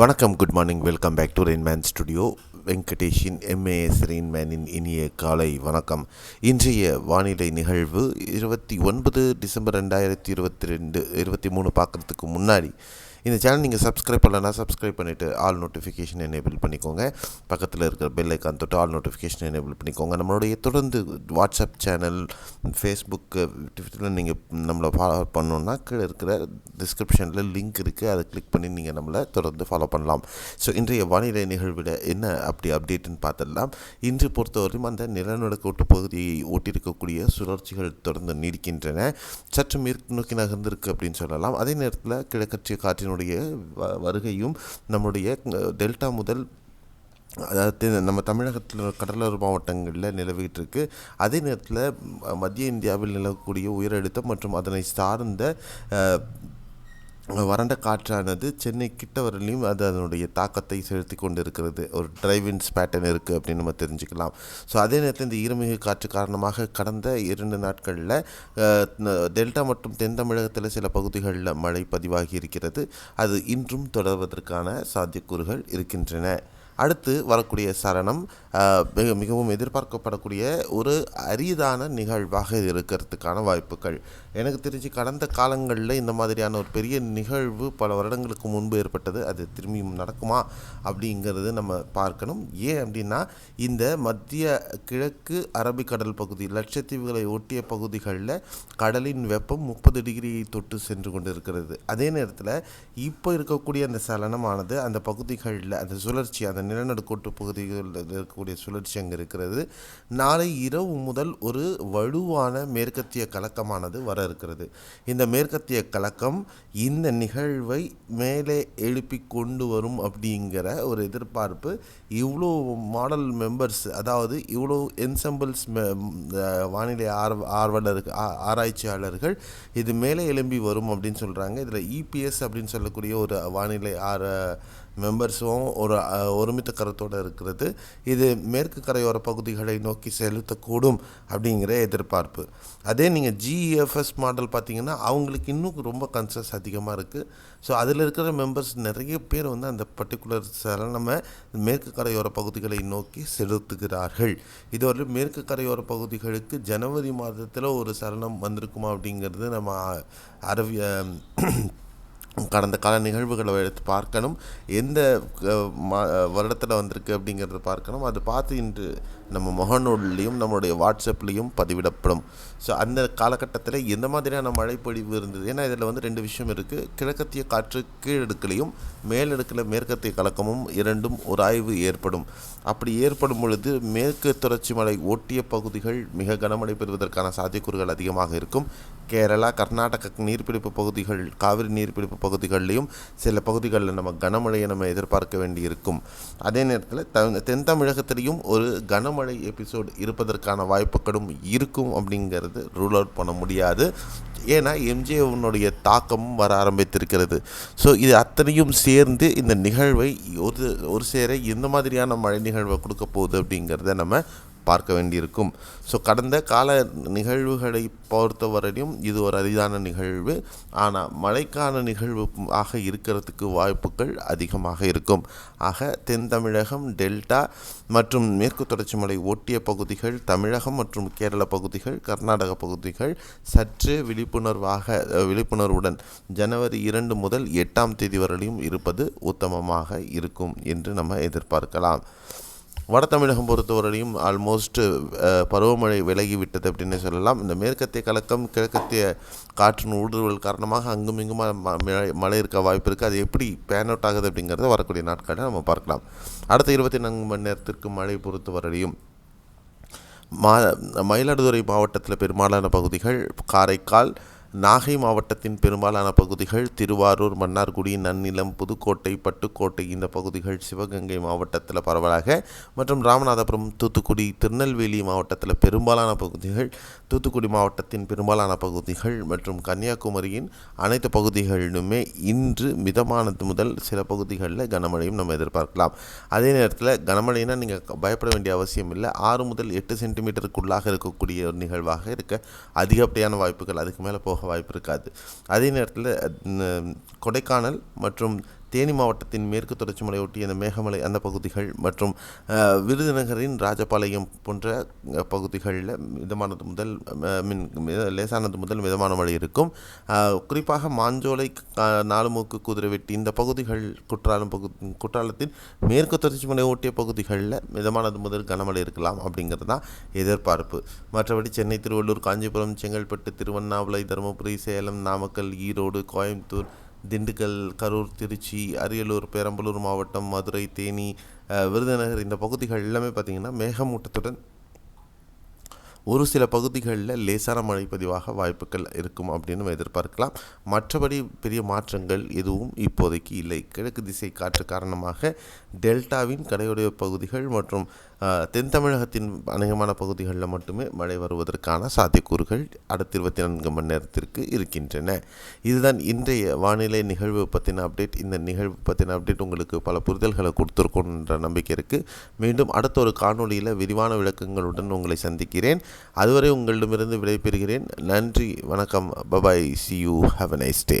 வணக்கம் good morning welcome back to Rainman studio வெங்கடேஷின் MAS ரெயின்மேனின் இனிய காலை வணக்கம். இன்றைய வானிலை நிகழ்வு இருபத்தி ஒன்பது டிசம்பர் ரெண்டாயிரத்தி இருபத்தி ரெண்டு இருபத்தி மூணு பார்க்குறதுக்கு முன்னாடி இந்த சேனல் நீங்கள் சப்ஸ்கிரைப் பண்ணலன்னா சப்ஸ்கிரைப் பண்ணிவிட்டு ஆல் நோட்டிஃபிகேஷன் எனேபிள் பண்ணிக்கோங்க. பக்கத்தில் இருக்கிற பெல் ஐக்கான் தொட்டு ஆல் நோட்டிஃபிகேஷன் எனேபிள் பண்ணிக்கோங்க. நம்மளுடைய தொடர்ந்து வாட்ஸ்அப் சேனல் ஃபேஸ்புக்கு ட்விட்டரில் நீங்கள் நம்மளை ஃபாலோ பண்ணணுன்னா கீழே இருக்கிற டிஸ்கிரிப்ஷனில் லிங்க் இருக்குது அதை கிளிக் பண்ணி நீங்கள் நம்மளை தொடர்ந்து ஃபாலோ பண்ணலாம். ஸோ இன்றைய வானிலை நிகழ்வில் என்ன அப்படி அப்டேட்டுன்னு பார்த்துடலாம். இன்று பொறுத்தவரையும் அந்த நிலநடுக்கோட்டு பகுதியை ஒட்டியிருக்கக்கூடிய சுழற்சிகள் தொடர்ந்து நீடிக்கின்றன. சற்று மேற்கு நோக்கி நகர்ந்திருக்கு அப்படின்னு சொல்லலாம். அதே நேரத்தில் கிழக்கற்றிய காற்றினுடைய வருகையும் நம்முடைய டெல்டா முதல் அதாவது நம்ம தமிழகத்தில் கடலோர மாவட்டங்களில் நிலவிட்டு இருக்கு அதே நேரத்தில் மத்திய இந்தியாவில் நிலவக்கூடிய உயரழுத்தம் மற்றும் அதனை சார்ந்த அஹ், வறண்ட காற்றானது சென்னை கிட்ட வரலையும் அது அதனுடைய தாக்கத்தை செலுத்தி கொண்டு இருக்கிறது ஒரு டிரைவின்ஸ் பேட்டர்ன் இருக்குது அப்படின்னு நம்ம தெரிஞ்சுக்கலாம். ஸோ அதே நேரத்தில் இந்த ஈரமிகு காற்று காரணமாக கடந்த இரண்டு நாட்களில் டெல்டா மற்றும் தென் தமிழகத்தில் சில பகுதிகளில் மழை பதிவாகி இருக்கிறது. அது இன்றும் தொடர்வதற்கான சாத்தியக்கூறுகள் இருக்கின்றன. அடுத்து வரக்கூடிய சரணம் மிக மிகவும் எதிர்பார்க்கப்படக்கூடிய ஒரு அரிதான நிகழ்வாக இது இருக்கிறதுக்கான வாய்ப்புகள். எனக்கு தெரிஞ்சு கடந்த காலங்களில் இந்த மாதிரியான ஒரு பெரிய நிகழ்வு பல வருடங்களுக்கு முன்பு ஏற்பட்டது அது திரும்பியும் நடக்குமா அப்படிங்கிறது நம்ம பார்க்கணும். ஏன் அப்படின்னா இந்த மத்திய கிழக்கு அரபிக்கடல் பகுதி லட்சத்தீவுகளை ஒட்டிய பகுதிகளில் கடலின் வெப்பம் முப்பது டிகிரியை தொட்டு சென்று கொண்டிருக்கிறது. அதே நேரத்தில் இப்போ இருக்கக்கூடிய அந்த சலனமானது அந்த பகுதிகளில் அந்த சுழற்சி அந்த நிலநடுக்கோட்டு பகுதிகளில் இருக்கக்கூடிய சுழற்சி அங்கே இருக்கிறது. நாளை இரவு முதல் ஒரு வலுவான மேற்கத்திய கலக்கமானது வர இருக்கிறது. இந்த மேற்கத்திய கலக்கம் இந்த நிகழ்வை மேலே எழுப்பி கொண்டு வரும் அப்படிங்கிற ஒரு எதிர்பார்ப்பு இவ்வளோ மாடல் மெம்பர்ஸ் அதாவது இவ்வளோ என்சம்பிள்ஸ் வானிலை ஆர்வ ஆர்வலர் ஆராய்ச்சியாளர்கள் இது மேலே எழும்பி வரும் அப்படின்னு சொல்கிறாங்க இதில் இபிஎஸ் அப்படின்னு சொல்லக்கூடிய ஒரு வானிலை ஆர மெம்பர்ஸும் ஒரு ஒரு ஒருமித்த கருத்தோடு இருக்கிறது. இது மேற்கு கரையோர பகுதிகளை நோக்கி செலுத்தக்கூடும் அப்படிங்கிற எதிர்பார்ப்பு. அதே நீங்கள் ஜிஎஃப்எஸ் மாடல் பார்த்தீங்கன்னா அவங்களுக்கு இன்னும் ரொம்ப கன்சஸ் அதிகமாக இருக்குது ஸோ அதில் இருக்கிற மெம்பர்ஸ் நிறைய பேர் வந்து அந்த பர்டிகுலர் சலனமை மேற்கு கரையோர பகுதிகளை நோக்கி செலுத்துகிறார்கள். இதுவரை மேற்கு கரையோர பகுதிகளுக்கு ஜனவரி மாதத்தில் ஒரு சலனம் வந்திருக்குமா அப்படிங்கிறது நம்ம அரவிய கடந்த கால நிகழ்வுகளை எடுத்து பார்க்கணும். எந்த வருடத்தில் வந்திருக்கு அப்படிங்கிறத பார்க்கணும். அது பார்த்து இன்று நம்ம முகநூல்லையும் நம்மளுடைய வாட்ஸ்அப்லேயும் பதிவிடப்படும். ஸோ அந்த காலகட்டத்தில் எந்த மாதிரியான மழைப்பொழிவு இருந்தது? ஏன்னா இதில் வந்து ரெண்டு விஷயம் இருக்குது கிழக்கத்திய காற்று கீழடுக்கிலையும் மேலடுக்கில் மேற்கத்திய கலக்கமும் இரண்டும் ஒரு ஆய்வு ஏற்படும். அப்படி ஏற்படும் பொழுது மேற்கு தொடர்ச்சி மலை ஒட்டிய பகுதிகள் மிக கனமழை பெறுவதற்கான சாத்தியக்கூறுகள் அதிகமாக இருக்கும். கேரளா கர்நாடக நீர்பிடிப்பு பகுதிகள் காவிரி நீர்பிடிப்பு பகுதிகளிலையும் சில பகுதிகளில் நம்ம கனமழையை நம்ம எதிர்பார்க்க வேண்டியிருக்கும். அதே நேரத்தில் த தென் தமிழகத்திலையும் ஒரு கனமழை எபிசோடு இருப்பதற்கான வாய்ப்புகளும் இருக்கும் அப்படிங்கிறது ரூல் அவுட் பண்ண முடியாது. ஏன்னா எம்ஜிஓனுடைய தாக்கமும் வர ஆரம்பித்திருக்கிறது. ஸோ இது அத்தனையும் சேர்ந்து இந்த நிகழ்வை ஒரு ஒரு சேர எந்த மாதிரியான மழை நிகழ்வை கொடுக்க போகுது அப்படிங்கிறத நம்ம பார்க்க வேண்டியிருக்கும். ஸோ கடந்த கால நிகழ்வுகளை பொறுத்தவரையும் இது ஒரு அரிதான நிகழ்வு. ஆனால் மழைக்கான நிகழ்வு ஆக இருக்கிறதுக்கு வாய்ப்புகள் அதிகமாக இருக்கும். ஆக தென் தமிழகம் டெல்டா மற்றும் மேற்கு தொடர்ச்சி மலை ஒட்டிய பகுதிகள் தமிழகம் மற்றும் கேரள பகுதிகள் கர்நாடக பகுதிகள் சற்று விழிப்புணர்வாக விழிப்புணர்வுடன் ஜனவரி இரண்டு முதல் எட்டாம் தேதி வரையிலும் இருப்பது உத்தமமாக இருக்கும் என்று நம்ம எதிர்பார்க்கலாம். வட தமிழகம் பொறுத்தவரையிலும் ஆல்மோஸ்ட் பருவமழை விலகிவிட்டது அப்படின்னு சொல்லலாம். இந்த மேற்கத்திய கலக்கம் கிழக்கத்திய காற்றின் ஊடுருவல் காரணமாக அங்கும் இங்குமா ம- மழை மழை இருக்க வாய்ப்பு இருக்குது அது எப்படி பேன் அவுட் ஆகுது அப்படிங்கிறத வரக்கூடிய நாட்களில் நம்ம பார்க்கலாம். அடுத்த இருபத்தி நான்கு மணி நேரத்திற்கு மழை பொறுத்தவரையிலும் மா மயிலாடுதுறை மாவட்டத்தில் பெரும்பாலான பகுதிகள் காரைக்கால் நாகை மாவட்டத்தின் பெரும்பாலான பகுதிகள் திருவாரூர் மன்னார்குடி நன்னிலம் புதுக்கோட்டை பட்டுக்கோட்டை இந்த பகுதிகள் சிவகங்கை மாவட்டத்தில் பரவலாக மற்றும் ராமநாதபுரம் தூத்துக்குடி திருநெல்வேலி மாவட்டத்தில் பெரும்பாலான பகுதிகள் தூத்துக்குடி மாவட்டத்தின் பெரும்பாலான பகுதிகள் மற்றும் கன்னியாகுமரியின் அனைத்து பகுதிகளிலுமே இன்று மிதமானது முதல் சில பகுதிகளில் கனமழையும் நம்ம எதிர்பார்க்கலாம். அதே நேரத்தில் கனமழைனா நீங்கள் பயப்பட வேண்டிய அவசியம் இல்லை. ஆறு முதல் எட்டு சென்டிமீட்டருக்குள்ளாக இருக்கக்கூடிய ஒரு நிகழ்வாக இருக்க அதிகப்படியான வாய்ப்புகள் அதுக்கு மேலே போக வாய்ப்பு இருக்காது. அதே நேரத்தில் கொடைக்கானல் மற்றும் தேனி மாவட்டத்தின் மேற்கு தொடர்ச்சி மலையொட்டி அந்த மேகமலை அந்த பகுதிகள் மற்றும் விருதுநகரின் ராஜபாளையம் போன்ற பகுதிகளில் மிதமானது முதல் மின் லேசானது முதல் மிதமான மழை இருக்கும். குறிப்பாக மாஞ்சோலை நாலுமூக்கு குதிரைவெட்டி இந்த பகுதிகள் குற்றாலம் பகு குற்றாலத்தின் மேற்கு தொடர்ச்சி மலை ஒட்டிய பகுதிகளில் மிதமானது முதல் கனமழை இருக்கலாம் அப்படிங்கிறது தான் எதிர்பார்ப்பு. மற்றபடி சென்னை திருவள்ளூர் காஞ்சிபுரம் செங்கல்பட்டு திருவண்ணாமலை தருமபுரி சேலம் நாமக்கல் ஈரோடு கோயம்புத்தூர் திண்டுக்கல் கரூர் திருச்சி அரியலூர் பெரம்பலூர் மாவட்டம் மதுரை தேனி விருதுநகர் இந்த பகுதிகள் எல்லாமே பார்த்திங்கன்னா மேகமூட்டத்துடன் ஒரு சில பகுதிகளில் லேசான மழை பதிவாக வாய்ப்புகள் இருக்கும் அப்படின்னு நம்ம எதிர்பார்க்கலாம். மற்றபடி பெரிய மாற்றங்கள் எதுவும் இப்போதைக்கு இல்லை. கிழக்கு திசை காற்று காரணமாக டெல்டாவின் கடையுடைய பகுதிகள் மற்றும் தென் தமிழகத்தின் அநேகமான பகுதிகளில் மட்டுமே மழை வருவதற்கான சாத்தியக்கூறுகள் அடுத்த இருபத்தி நான்கு மணி நேரத்திற்கு இருக்கின்றன. இதுதான் இன்றைய வானிலை நிகழ்வு பற்றின அப்டேட் இந்த நிகழ்வு பற்றின அப்டேட் உங்களுக்கு பல புரிதல்களை கொடுத்துருக்கோன்ற நம்பிக்கை இருக்குது மீண்டும் அடுத்த ஒரு காணொளியில் விரிவான விளக்கங்களுடன் உங்களை சந்திக்கிறேன். அதுவரை உங்களிடமிருந்து விடைபெறுகிறேன். நன்றி வணக்கம் bye bye see you have a nice day